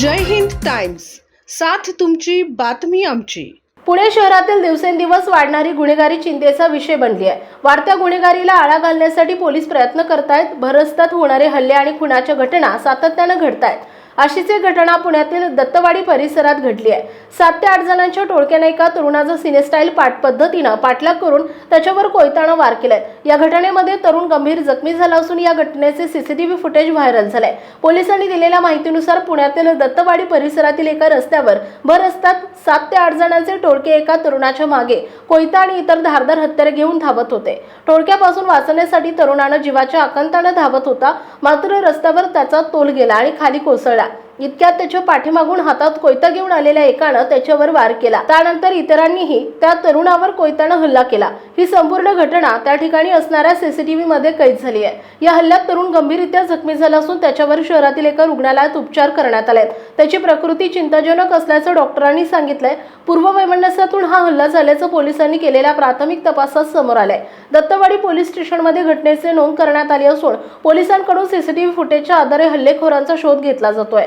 जय Hind times. साथ तुमची बातमी आमची. पुणे शहरातील दिवसेंदिवस वाढणारी गुन्हेगारी चिंतेचा विषय बनली आहे. वाढत्या गुन्हेगारीला आळा घालण्यासाठी पोलीस प्रयत्न करतायत. भरस्तात होणारे हल्ले आणि खुनाच्या घटना सातत्यानं घडत आहेत अशीच एक घटना पुण्यातील दत्तवाडी परिसरात घडली आहे. सात ते आठ जणांच्या टोळक्याने एका तरुणाचा सिनेस्टाईल पाठ पद्धतीनं पाठलाग करून त्याच्यावर कोयतानं वार केलाय. या घटनेमध्ये तरुण गंभीर जखमी झाला असून या घटनेचे सीसीटीव्ही फुटेज व्हायरल झालंय. पोलिसांनी दिलेल्या माहितीनुसार पुण्यातील दत्तवाडी परिसरातील एका रस्त्यावर भर असतात सात ते आठ जणांचे टोळके एका तरुणाच्या मागे कोयता आणि इतर धारदार हत्यारे घेऊन धावत होते. टोळक्यापासून वाचण्यासाठी तरुणानं जीवाच्या आकांतानं धावत होता मात्र रस्त्यावर त्याचा तोल गेला आणि खाली कोसळला. इतक्यात त्याच्या पाठीमागून हातात कोयता घेऊन आलेल्या एकानं त्याच्यावर वार केला. त्यानंतर इतरांनीही त्या तरुणावर कोयत्यानं हल्ला केला. ही संपूर्ण घटना त्या ठिकाणी असणाऱ्या सीसीटीव्ही मध्ये कैद झाली आहे. या हल्ल्यात तरुण गंभीररित्या जखमी झाला असून त्याच्यावर शहरातील एका रुग्णालयात उपचार करण्यात आले त्याची प्रकृती चिंताजनक असल्याचं डॉक्टरांनी सांगितलंय. पूर्व वैमनस्यातून हा हल्ला झाल्याचं पोलिसांनी केलेल्या प्राथमिक तपासात समोर आलंय. दत्तवाडी पोलीस स्टेशनमध्ये घटनेचे नोंद करण्यात आली असून पोलिसांकडून सीसीटीव्ही फुटेजच्या आधारे हल्लेखोरांचा शोध घेतला जातोय.